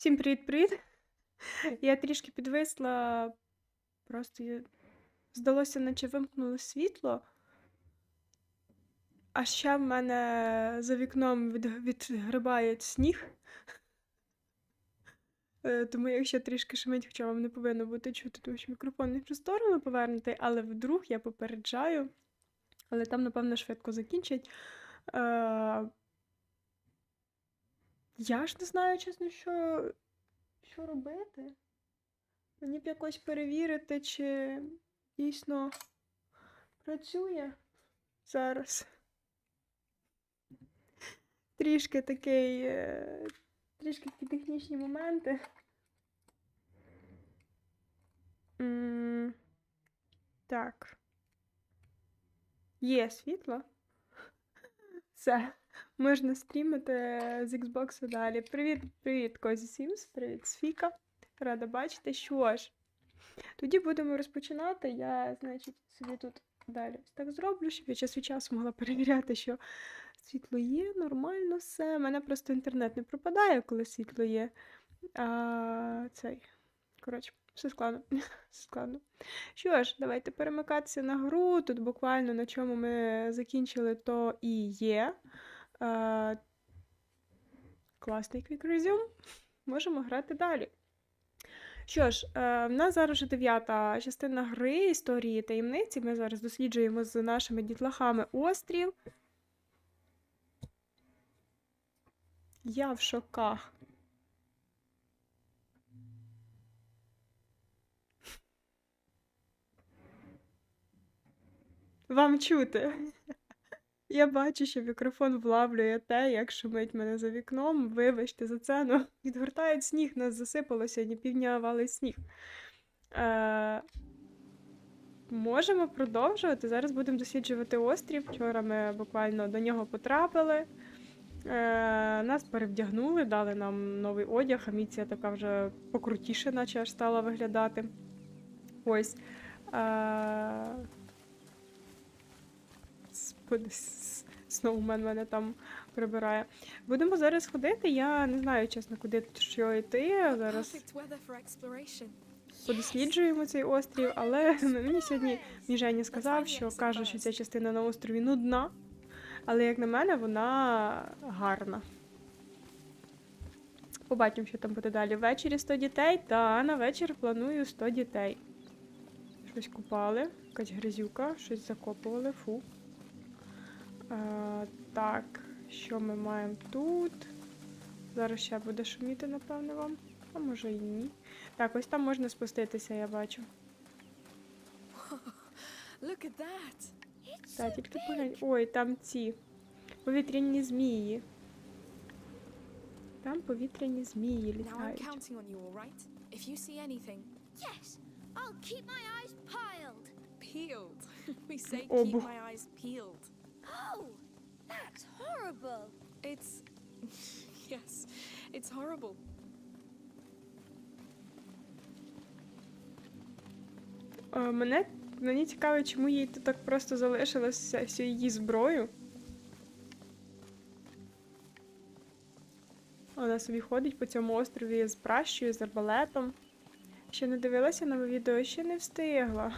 Всім привіт-привіт. Я трішки підвисла, просто здалося, наче вимкнуло світло. А ще в мене за вікном від, відгрибає сніг. Е, Тому якщо трішки шумить, хоча вам не повинно бути чути, тому що мікрофон не в сторону повернутий, але вдруг я попереджаю. Але там, напевно, швидко закінчать. Я ж не знаю, чесно, що, що робити. Мені б якось перевірити, чи дійсно працює зараз. Трішки такий, е, трішки такі технічні моменти. Так. Є світло. Все. Можна стрімити з Xbox далі. Привіт, привіт, Козі Сімс, привіт, Сфіка. Рада бачити. Що ж, тоді будемо розпочинати. Я, значить, собі тут далі так зроблю, щоб я час від часу могла перевіряти, що світло є, нормально все. У мене просто інтернет не пропадає, коли світло є. А, цей. Коротше, все складно. все складно. Що ж, давайте перемикатися на гру. Тут буквально на чому ми закінчили, то і є. Е, класний Resume. Можемо грати далі. Що ж, е, в нас зараз вже дев'ята частина гри історії таємниці. Ми зараз досліджуємо з нашими дітлахами острів. Я в шоках. Вам чути. Я бачу, що мікрофон влавлює те, як шумить мене за вікном. Вибачте за це, ну відгортають сніг, нас засипало сьогодні півдня валить сніг. Е, можемо продовжувати. Зараз будемо досліджувати острів. Вчора ми буквально до нього потрапили. Е, нас перевдягнули, дали нам новий одяг. Аміція така вже покрутіше, наче аж стала виглядати. Ось. Е, Господи, Сноумен мене там прибирає. Будемо зараз ходити. Я не знаю, чесно, куди що йти. Зараз подосліджуємо цей острів, але мені сьогодні мій Женя сказав, що каже, що ця частина на острові нудна. Але, як на мене, вона гарна. Побачимо, що там буде далі. Ввечері 100 дітей, та на вечір планую 100 дітей. Щось купали, якась грязюка, щось закопували, фу. А, так, що ми маємо тут? Зараз ще буде шуміти, напевно, вам. А може і ні. Так, ось там можна спуститися, я бачу. Так, тільки поглянь. Ой, там ці повітряні змії. Там повітряні змії літають. I'll keep my eyes piled. peeled. we say keep my eyes peeled. Oh, that's horrible. It's yes, it's horrible. Мене мені цікаво, чому їй тут так просто залишилася всю її зброю. Вона собі ходить по цьому острові з пращою, з арбалетом. Ще не дивилася нове відео, ще не встигла.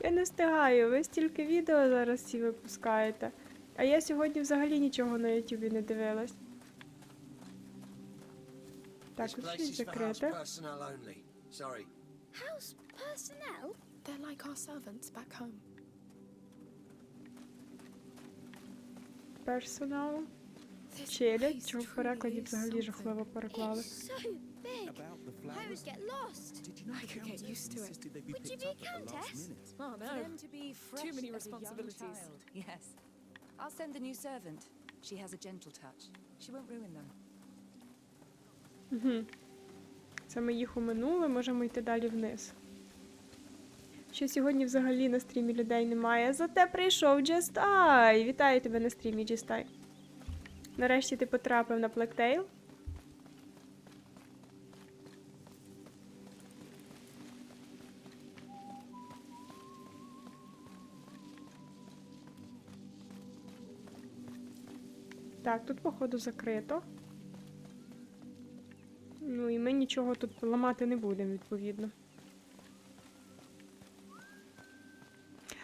Я не встигаю, ви стільки відео зараз всі випускаєте. А я сьогодні взагалі нічого на Ютубі не дивилась. Так, This тут place щось is for house закрите. personnel only. Sorry. House personnel? They're like our servants back home. Персонал. This Челядь, place чого в truly перекладі is взагалі something. жахливо переклали. It's so big. About the I flowers. would get lost. Did you know I the could get countess used to it. insisted they be Would you picked be a up at the last countess? minute? Oh For no. them to be fresh many as a young responsibilities. child. Yes. I'll send the new servant. She has a gentle touch. She won't ruin them. Угу. Це ми їх уминули, можемо йти далі вниз. Що сьогодні взагалі на стрімі людей немає. Зате прийшов Джестай! Вітаю тебе на стрімі, Джестай. Нарешті ти потрапив на Плектейл. Так, тут, походу, закрито. Ну і ми нічого тут ламати не будемо, відповідно.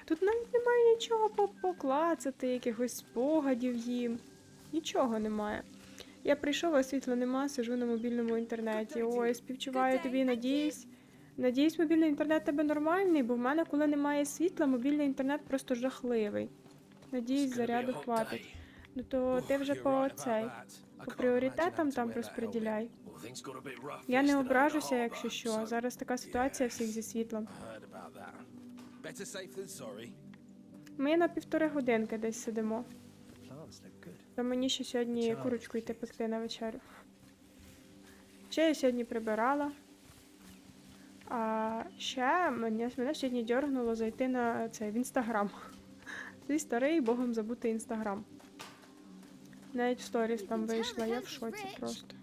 Тут навіть немає нічого поклацати, якихось спогадів їм. Нічого немає. Я прийшов, а світла нема, сижу на мобільному інтернеті. Ой, співчуваю тобі, надіюсь. Надіюсь, мобільний інтернет тебе нормальний, бо в мене, коли немає світла, мобільний інтернет просто жахливий. Надіюсь, заряду хватить. Ну то ти вже по цей. По пріоритетам там розподіляй. Я не ображуся, якщо що. Зараз така ситуація всіх зі світлом. Ми на півтори годинки десь сидимо. То мені ще сьогодні курочку йти пекти на вечерю. Ще я сьогодні прибирала. А ще мене, мене сьогодні дьоргнуло зайти на цей в інстаграм. Твій старий богом забутий інстаграм. Навіть сторіс там вийшла, я в шоці просто.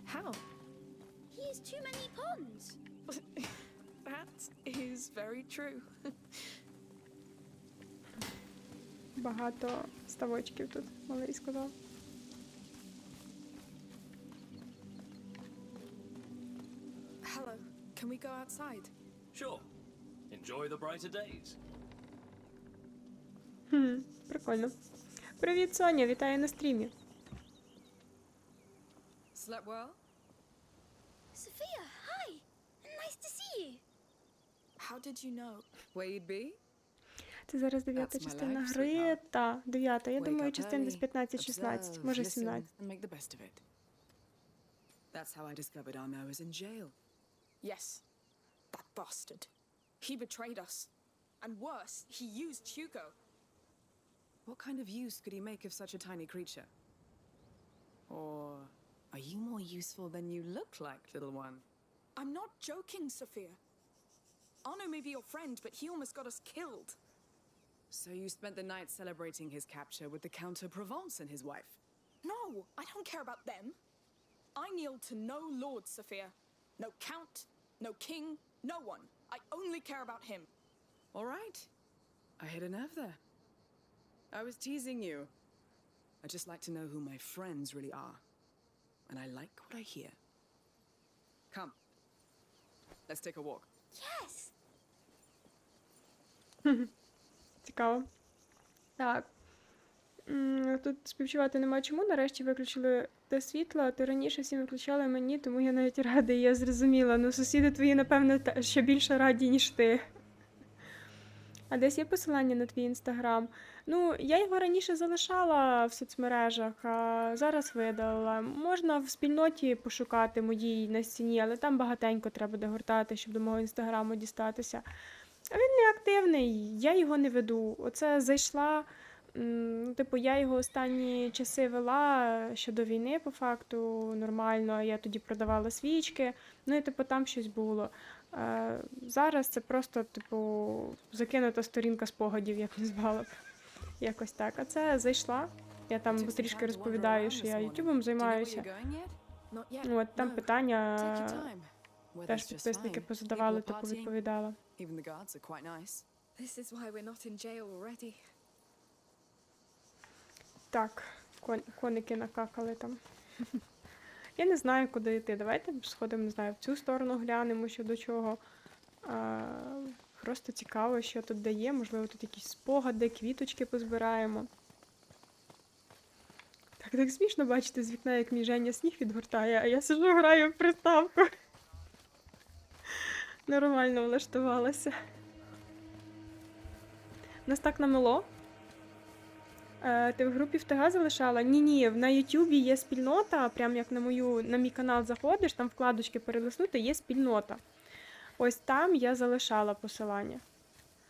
Багато ставочків тут, малий сказав. Hello. Can we go outside? Sure. Enjoy the brighter days. Хм, прикольно. Привіт, Соня, вітаю на стрімі. Slept well? Sophia, hi. Nice to see you. How did you know? Where you'd be? Це зараз дев'ята That's my частина life, гри. sweetheart. Та, дев'ята. Я Wake думаю, up частин десь early, 15-16, observe, може listen, 17. and make the best of it. That's how I discovered Arno was in jail. Yes. That bastard. He betrayed us. And worse, he used Hugo. What kind of use could he make of such a tiny creature? Or are you more useful than you look like, little one? I'm not joking, Sophia. Arno may be your friend, but he almost got us killed. So you spent the night celebrating his capture with the Count of Provence and his wife? No, I don't care about them. I kneel to no lord, Sophia. No count, no king, no one. I only care about him. All right. I hit a nerve there. I was teasing you. I just like to know who my friends really are. And I like what I hear. Come. Let's take a walk. Yes. Цікаво. Так. Тут співчувати нема чому. Нарешті виключили те світло. Ти раніше всім виключала мені, тому я навіть рада, і я зрозуміла. Ну, сусіди твої, напевно, та- ще більше раді, ніж ти. А десь є посилання на твій інстаграм. Ну, я його раніше залишала в соцмережах, а зараз видалила. Можна в спільноті пошукати моїй на стіні, але там багатенько треба буде гортати, щоб до мого інстаграму дістатися. А він не активний, я його не веду. Оце зайшла. Типу, я його останні часи вела ще до війни, по факту, нормально. Я тоді продавала свічки. Ну і типу там щось було. Е, зараз це просто, типу, закинута сторінка спогадів, я б назвала б. Якось так. А це зайшла. Я там трішки розповідаю, що я ютубом займаюся. От там питання теж підписники позадавали, типу відповідала. Так, кон- коники накакали там. Я не знаю, куди йти. Давайте сходимо, не знаю, в цю сторону глянемо, що до чого. А, просто цікаво, що тут дає. Можливо, тут якісь спогади, квіточки позбираємо. Так, так смішно бачити з вікна, як мій Женя сніг відгортає, а я сижу, граю в приставку. Нормально влаштувалася. Нас так намело. Е, ти в групі ВТГ залишала? Ні, ні, на Ютубі є спільнота, прям як на мою на мій канал заходиш, там вкладочки перелиснути, є спільнота. Ось там я залишала посилання.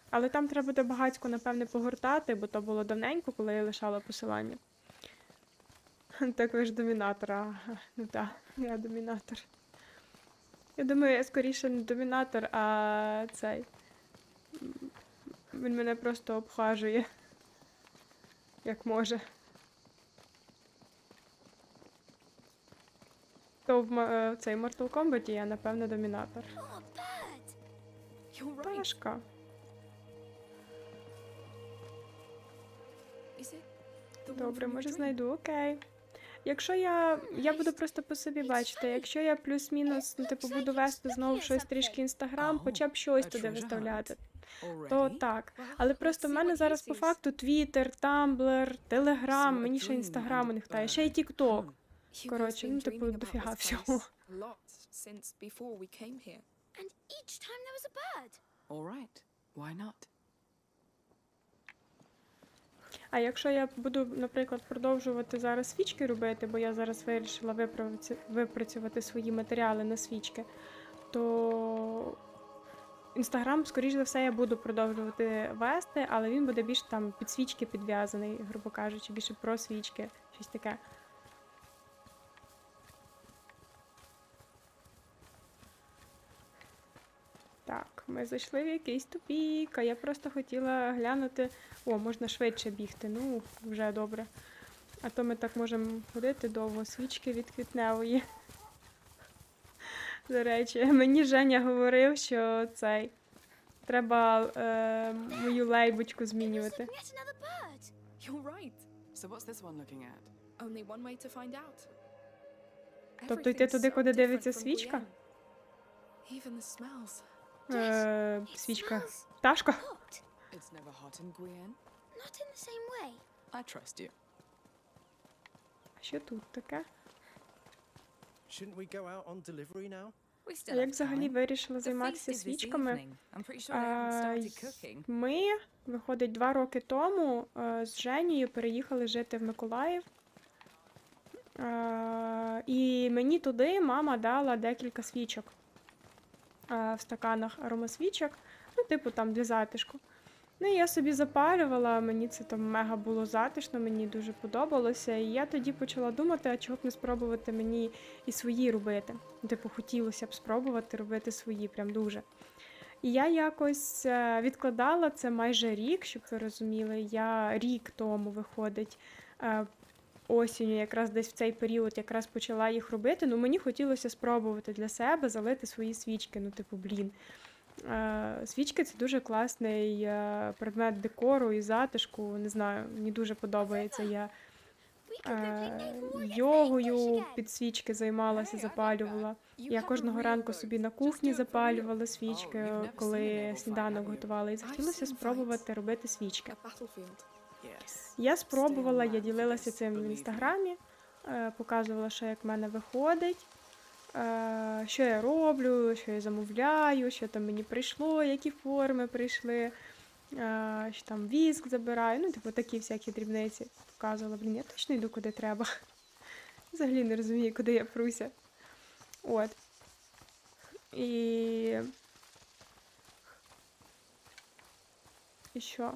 Але там треба буде багатько, напевне, погортати, бо то було давненько, коли я лишала посилання. Так ви ж домінатор, ага. Ну так, я домінатор. Я думаю, я скоріше не домінатор, а цей. Він мене просто обхажує як може. То в е, цей Mortal Kombat я, напевно, домінатор. One Добре, може знайду, окей. Якщо я. Я буду просто по собі бачити, якщо я плюс-мінус, ну, типу, буду вести знову щось трішки інстаграм, хоча б щось туди виставляти? То так. Але просто в мене зараз по факту Твіттер, Тамблер, Телеграм, мені ще інстаграму не вистачає, ще й Тікток. Коротше, ну, типу, дофіга всього. place a lot since before we came here. And each time there was a bird. All right. Why not? А якщо я буду, наприклад, продовжувати зараз свічки робити, бо я зараз вирішила випрацю- випрацювати свої матеріали на свічки, то інстаграм, скоріш за все, я буду продовжувати вести, але він буде більш там під свічки підв'язаний, грубо кажучи, більше про свічки, щось таке. Так, ми зайшли в якийсь тупік, а я просто хотіла глянути. О, можна швидше бігти, ну, вже добре. А то ми так можемо ходити довго, свічки від квітневої. До речі, мені Женя говорив, що цей. Треба е, мою лейбочку змінювати. Тобто йти туди, куди дивиться свічка? Е, свічка. Пташка? hot. It's never hot in Guyenne. Not in the same way. I trust you. А Що тут таке? Shouldn't we go out on delivery now? We А як взагалі вирішила займатися свічками? А. Ми, виходить, два роки тому е, з Женією переїхали жити в Миколаїв. Е, І мені туди мама дала декілька свічок е, в стаканах аромасвічок, ну, типу там для затишку. Ну, я собі запалювала, мені це там мега було затишно, мені дуже подобалося. І я тоді почала думати, а чого б не спробувати мені і свої робити. Типу, хотілося б спробувати робити свої, прям дуже. І я якось е, відкладала це майже рік, щоб ви розуміли. Я рік тому виходить. е, Осінню, якраз десь в цей період якраз почала їх робити. Ну мені хотілося спробувати для себе залити свої свічки. Ну, типу, блін. Е, Свічки це дуже класний е, предмет декору і затишку. Не знаю, мені дуже подобається. Я е, йогою під свічки займалася, запалювала. Я кожного ранку собі на кухні запалювала свічки, коли сніданок готувала. І захотілося спробувати робити свічки. Я спробувала, я ділилася цим в інстаграмі, показувала, що як в мене виходить, що я роблю, що я замовляю, що там мені прийшло, які форми прийшли, е, що там віск забираю. Ну, типу, такі всякі дрібниці показувала. Блін, я точно йду куди треба. Взагалі не розумію, куди я пруся. От. І. І що?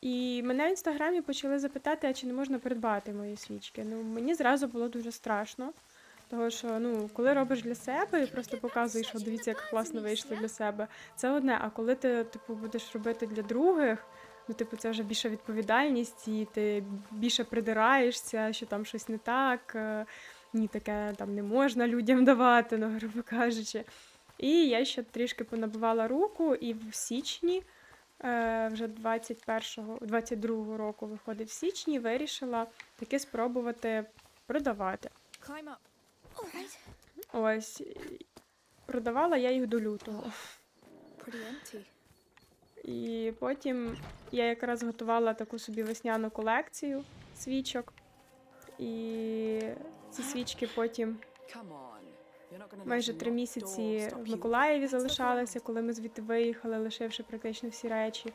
І мене в інстаграмі почали запитати, а чи не можна придбати мої свічки. Ну, мені зразу було дуже страшно. Тому що, ну, коли робиш для себе і просто показуєш, що дивіться, як класно вийшло для себе, це одне. А коли ти, типу, будеш робити для других, ну, типу, це вже більша відповідальність, і ти більше придираєшся, що там щось не так, е, ні, таке там не можна людям давати, ну, грубо кажучи. І я ще трішки понабивала руку, і в січні е, вже 21-го, 22-го року виходить в січні, вирішила таки спробувати продавати. Ось продавала я їх до лютого. І потім я якраз готувала таку собі весняну колекцію свічок. І ці свічки потім майже три місяці в. Миколаєві залишалися, коли ми звідти виїхали, лишивши практично всі речі.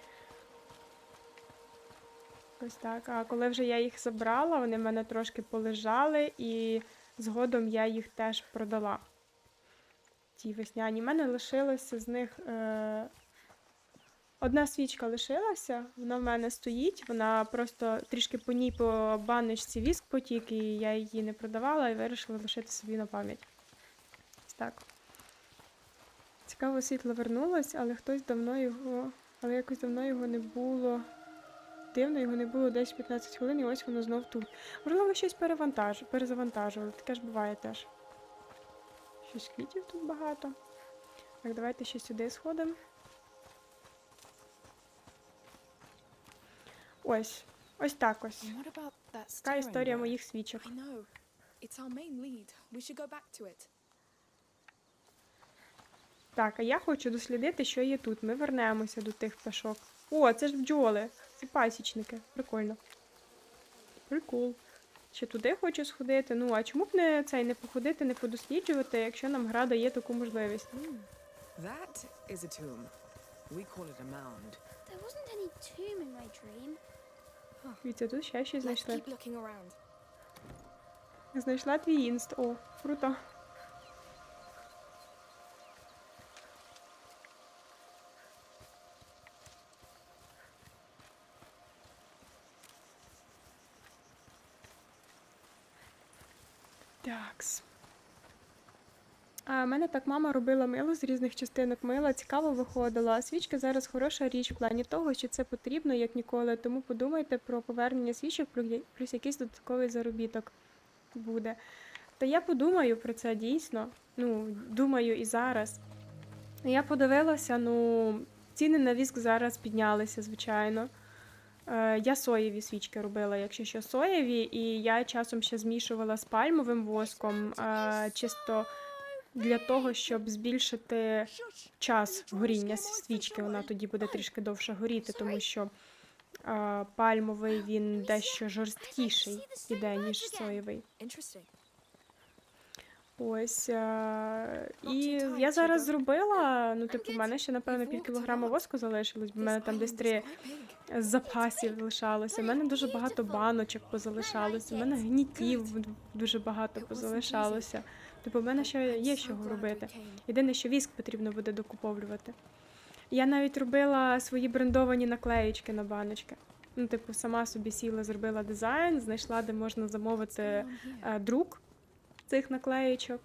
Ось так. А коли вже я їх забрала, вони в мене трошки полежали, і згодом я їх теж продала. Ті весняні. У мене лишилося з них. Е... Одна свічка лишилася, вона в мене стоїть, вона просто трішки по ній по баночці віск потік, і я її не продавала і вирішила лишити собі на пам'ять. Так. Цікаво, світло вернулось, але хтось давно його. Але якось давно його не було. Дивно, його не було десь 15 хвилин, і ось воно знов тут. Можливо, щось перевантаж... перезавантажували. Таке ж буває теж. Щось квітів тут багато. Так, давайте ще сюди сходимо. Ось. Ось так ось. Така історія моїх свічок. Так, а я хочу дослідити, що є тут. Ми вернемося до тих пташок. О, це ж бджоли. Це пасічники. Прикольно. Прикол. Ще туди хочу сходити. Ну, а чому б не цей не походити, не подосліджувати, якщо нам гра дає таку можливість? That is a tomb. We call it a mound. There wasn't any tomb in my dream. Дивіться, тут ще щось знайшли. Знайшла твій інст. О, круто. Такс. А, в мене так мама робила мило з різних частинок мила, цікаво виходило. А свічки зараз хороша річ в плані того, що це потрібно як ніколи. Тому подумайте про повернення свічок, плюс якийсь додатковий заробіток буде. Та я подумаю про це дійсно. Ну, думаю і зараз. Я подивилася, ну, ціни на віск зараз піднялися, звичайно. Е, я соєві свічки робила, якщо що соєві, і я часом ще змішувала з пальмовим воском, е, чисто для того, щоб збільшити час горіння свічки. Вона тоді буде трішки довше горіти, тому що е, пальмовий він дещо жорсткіший іде, ніж соєвий. Ось. е, І я зараз зробила, ну, типу, в мене ще, напевно, пів кілограма воску залишилось, бо в мене там десь три запасів лишалося. У мене дуже багато баночок позалишалося, у мене гнітів дуже багато позалишалося. Типу, в мене ще є чого робити. Єдине, що віск потрібно буде докуповлювати. Я навіть робила свої брендовані наклеєчки на баночки. Ну, типу, сама собі сіла, зробила дизайн, знайшла, де можна замовити е, друк цих наклеєчок.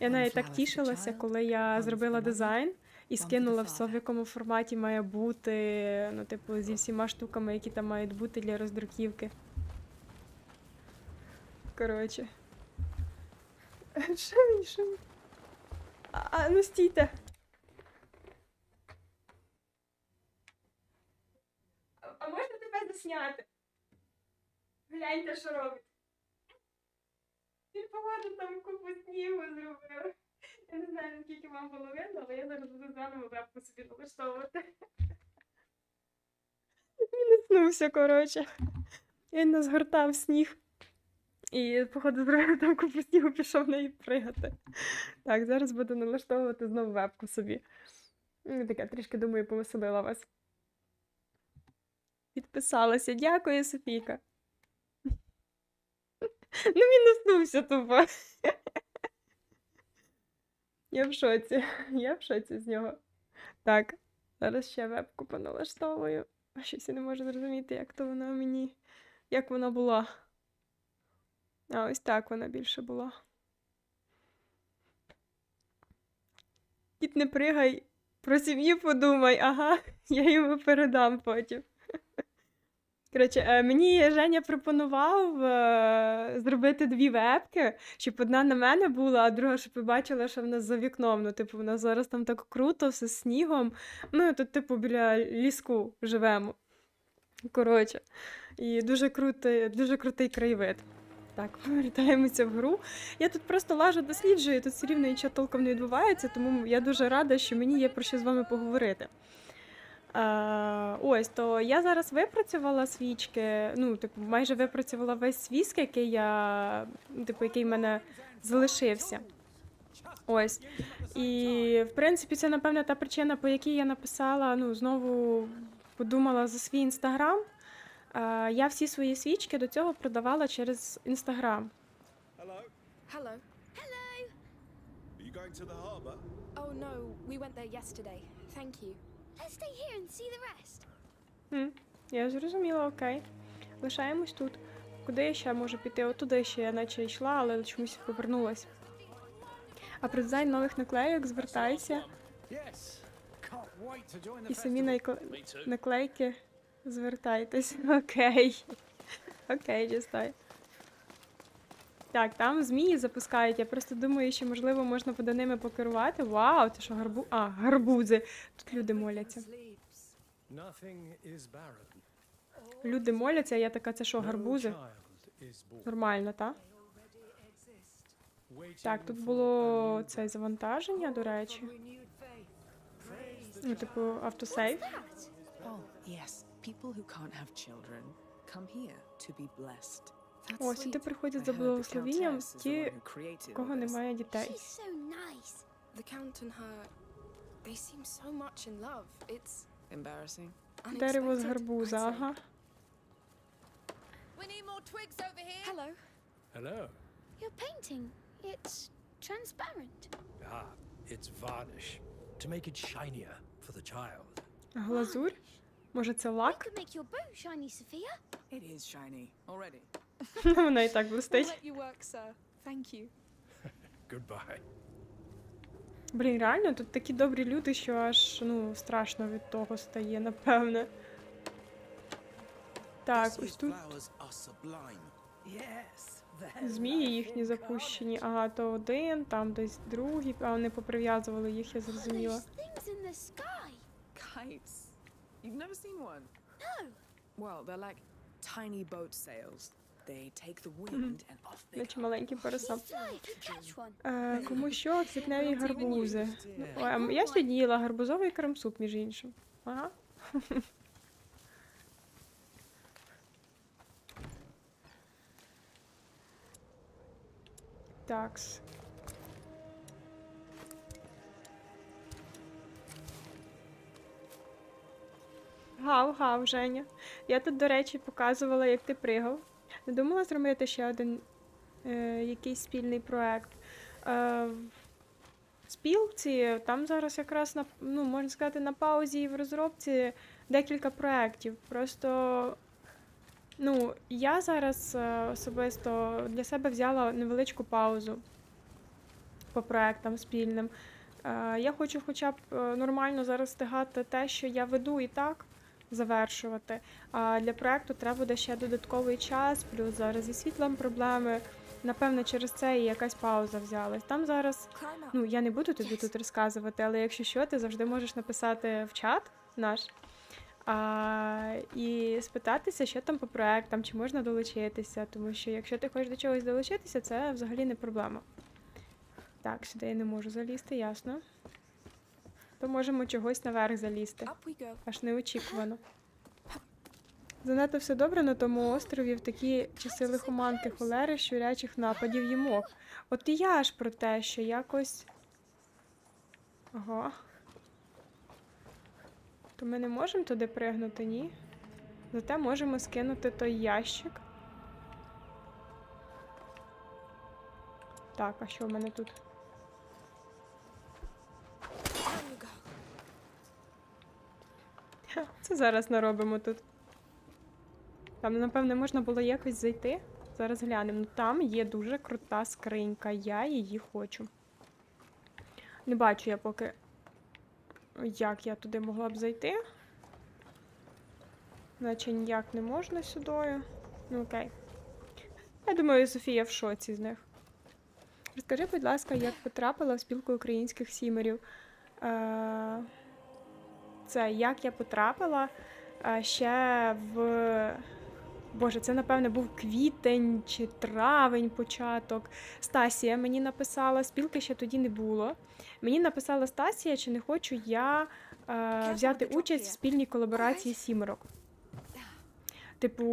Я навіть так тішилася, коли я зробила дизайн і скинула все, в якому форматі має бути, ну, типу, зі всіма штуками, які там мають бути для роздруківки. Коротше. Що він? Що він? А, а, ну стійте. А, а можна тебе засняти? Гляньте, що робить. Він, походу, там купу снігу зробив. Я не знаю, наскільки вам було видно, але я зараз буду заново вебку собі налаштовувати. Він існувся, коротше. Він нас гортав сніг. І, походу, зробив там купу снігу, пішов в неї пригати. Так, зараз буду налаштовувати знову вебку собі. Ну, Таке трішки, думаю, повеселила вас. Підписалася. Дякую, Софійка. Ну, він уснувся тупо. Я в шоці. Я в шоці з нього. Так, зараз ще вебку поналаштовую. Щось я не можу зрозуміти, як то вона мені. Як вона була. А ось так вона більше була. Кіт, не пригай, про сім'ю подумай, ага, я йому передам потім. Коротше, е, мені Женя пропонував е, зробити дві вебки, щоб одна на мене була, а друга, щоб ви бачили, що в нас за вікном. Ну, типу, в нас зараз там так круто, все з снігом. Ну, і тут, типу, біля ліску живемо. Коротше, і дуже крутий, дуже крутий краєвид. Так, повертаємося в гру. Я тут просто лажу досліджую, тут все рівно нічого толком не відбувається, тому я дуже рада, що мені є про що з вами поговорити. Е, ось, то я зараз випрацювала свічки, ну, типу, майже випрацювала весь свіск, який я, типу, який в мене залишився. Ось. І, в принципі, це, напевно, та причина, по якій я написала, ну, знову подумала за свій інстаграм. Е, я всі свої свічки до цього продавала через інстаграм. Hello. Hello. Are you going to the harbour? Oh no, we went there yesterday. Thank you. Хм, я зрозуміла, окей. Лишаємось тут. Куди я ще можу піти? Отуди ще я наче йшла, але чомусь повернулась. А про дизайн нових наклейок звертайся. Yes. Can't wait to join the І самі наклейки звертайтесь. Окей. Окей, дістай. Так, там змії запускають. Я просто думаю, що можливо можна буде ними покерувати. Вау, це що гарбу. А, гарбузи. Тут люди моляться. Люди моляться, а я така, це що, гарбузи? Нормально, так? Так, тут було це завантаження, до речі. Ну, типу, автосейв. Oh, yes. People who can't have children come here to be blessed. That's О, сюди sweet. приходять I за heard the благословінням Countess is the ті, one who created в кого all this. немає дітей. She's so nice. The Count and her, they seem so much in love. It's Embarrassing. Дерево з unexpected, гарбуза, I'd say. ага. We need more twigs over here. Hello. Hello. You're painting. It's transparent. Ah, it's varnish. To make it shinier for the child. Глазурь? Може, це We лак? could make your bow shiny, Sophia. It is shiny already. Вона і так блистить. Goodbye. Блін, реально, тут такі добрі люди, що аж ну, страшно від того стає, напевне. Так, ось тут змії їхні запущені. Ага, то один, там десь другий, а вони поприв'язували їх, я зрозуміла. You've never seen one? No. Well, they're like tiny boat sails. They take the wind and off they Наче маленький one. Е, кому що, квітневі гарбузи. Ну, ой, а я сьогодні їла гарбузовий крем-суп, між іншим. Ага. Такс. Гав, гав, Женя. Я тут, до речі, показувала, як ти пригав. Не думала зробити ще один е, якийсь спільний проект. Е, в спілці там зараз якраз на ну, можна сказати, на паузі і в розробці декілька проєктів. Просто ну, я зараз е, особисто для себе взяла невеличку паузу по проектам спільним. Е, я хочу хоча б е, нормально зараз встигати те, що я веду і так. Завершувати. А для проекту треба буде ще додатковий час, плюс зараз зі світлом проблеми. Напевно, через це і якась пауза взялась. Там зараз Ну, я не буду тобі тут розказувати, але якщо що, ти завжди можеш написати в чат наш а, і спитатися, що там по проектам, чи можна долучитися. Тому що якщо ти хочеш до чогось долучитися, це взагалі не проблема. Так, сюди я не можу залізти, ясно. То можемо чогось наверх залізти. Аж неочікувано. Занадто все добре на тому острові в такі часи лихоманки, холери, щурячих нападів і мох. От і я ж про те, що якось. Ага. То ми не можемо туди пригнути, ні? Зате можемо скинути той ящик. Так, а що в мене тут? Це зараз наробимо тут. Там, напевне, можна було якось зайти. Зараз глянемо. Ну, там є дуже крута скринька. Я її хочу. Не бачу я поки, як я туди могла б зайти. Наче ніяк не можна сюдою. Ну окей. Я думаю, Софія в шоці з них. Розкажи, будь ласка, як потрапила в спілку українських сімерів. Е- це як я потрапила е, ще в. Боже, це напевне був квітень чи травень початок. Стасія мені написала, спілки ще тоді не було. Мені написала Стасія, чи не хочу я е, взяти участь в спільній колаборації сімерок. Типу,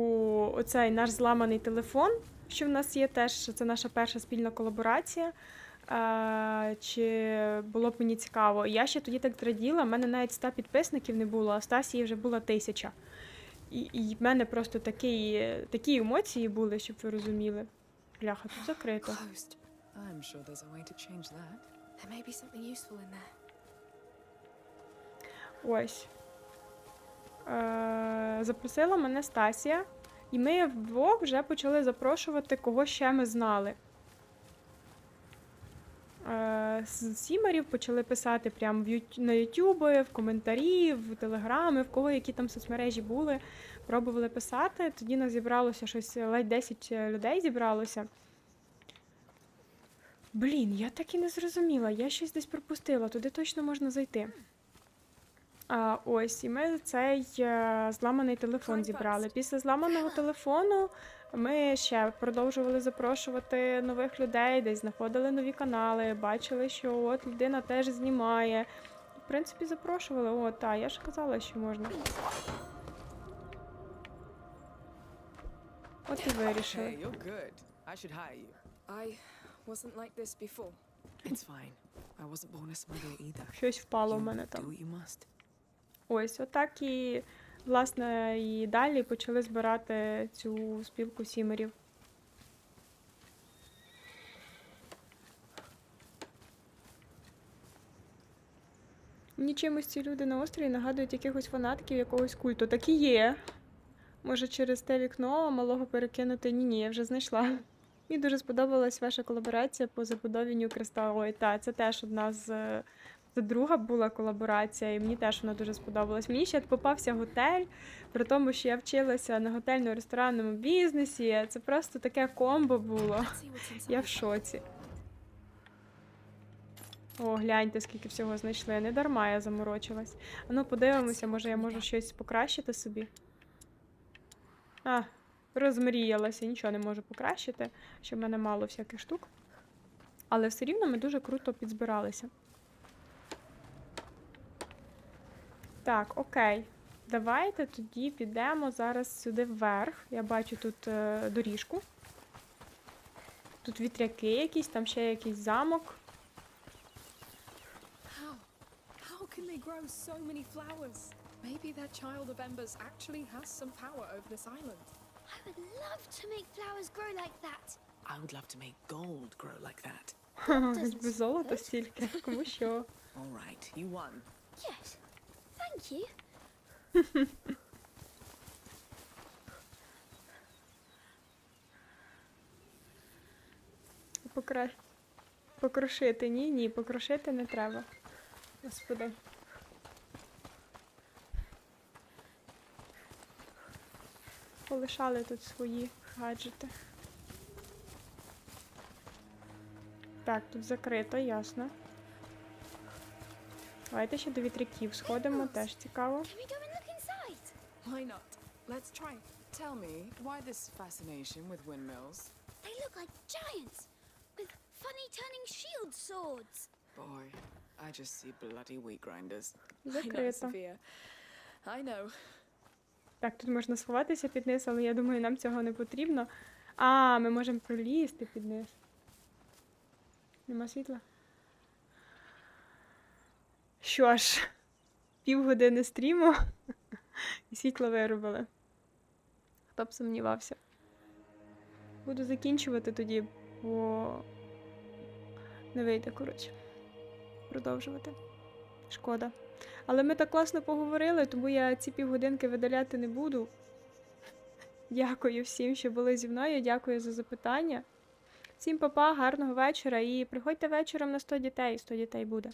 оцей наш зламаний телефон, що в нас є, теж це наша перша спільна колаборація. Чи було б мені цікаво. Я ще тоді так зраділа, в мене навіть 100 підписників не було, а Стасії вже була тисяча. І, і в мене просто такі, такі емоції були, щоб ви розуміли. Бляха, тут закрито. Ось. Е, запросила мене Стасія, і ми вдвох вже почали запрошувати, кого ще ми знали. Е, з сімерів почали писати прямо на Ютубі, в коментарі, в Телеграми, в кого які там соцмережі були. Пробували писати. Тоді нас зібралося щось ледь 10 людей зібралося. Блін, я так і не зрозуміла. Я щось десь пропустила. Туди точно можна зайти. А, ось, і ми цей е, зламаний телефон зібрали. Після зламаного телефону Ми ще продовжували запрошувати нових людей, десь знаходили нові канали, бачили, що от людина теж знімає. В принципі, запрошували. О, та, я ж казала, що можна. От і вирішили. Щось впало в мене там. Ось, отак і, власне, і далі почали збирати цю спілку сімерів. Мені чимось ці люди на острові нагадують якихось фанатиків якогось культу. Так і є. Може, через те вікно малого перекинути? Ні, ні, я вже знайшла. Мені дуже сподобалась ваша колаборація по забудові Нью-Креста. Ой, та, це теж одна з. Це друга була колаборація, і мені теж вона дуже сподобалась. Мені ще попався готель, при тому, що я вчилася на готельно-ресторанному бізнесі. Це просто таке комбо було. Я в шоці. О, гляньте, скільки всього знайшли. Не дарма я заморочилась. А ну, подивимося, може я можу щось покращити собі. А, розмріялася, нічого не можу покращити, що в мене мало всяких штук. Але все рівно ми дуже круто підзбиралися. Так, окей. Давайте тоді підемо зараз сюди вверх. Я бачу тут е, доріжку. Тут вітряки якісь, там ще якийсь замок. How? Can they grow so many flowers? Maybe that child of embers actually has some power over this island. I would love to make flowers grow like that. I would love to make gold grow like that. Хоч золота стільки, кому що. All right, you won. Yes. You. Покра... Покрошити. Ні, ні, покрошити не треба. Господи. Полишали тут свої гаджети. Так, тут закрито, ясно. Давайте ще до вітряків сходимо, теж цікаво. Can we go and look inside? Why not? Let's try. Tell me, why this fascination with windmills? They look like giants with funny turning shield swords. Boy, I just see bloody wheat grinders. I know, Закрито. Sophia. I know. Так, тут можна сховатися під низ, але я думаю, нам цього не потрібно. А, ми можемо пролізти під низ. Нема світла? Що ж, півгодини стріму і світло виробили. Хто б сумнівався. Буду закінчувати тоді, бо не вийде, коротше. Продовжувати. Шкода. Але ми так класно поговорили, тому я ці півгодинки видаляти не буду. Дякую всім, що були зі мною. Дякую за запитання. Всім па-па, гарного вечора і приходьте вечором на 100 дітей. 100 дітей буде.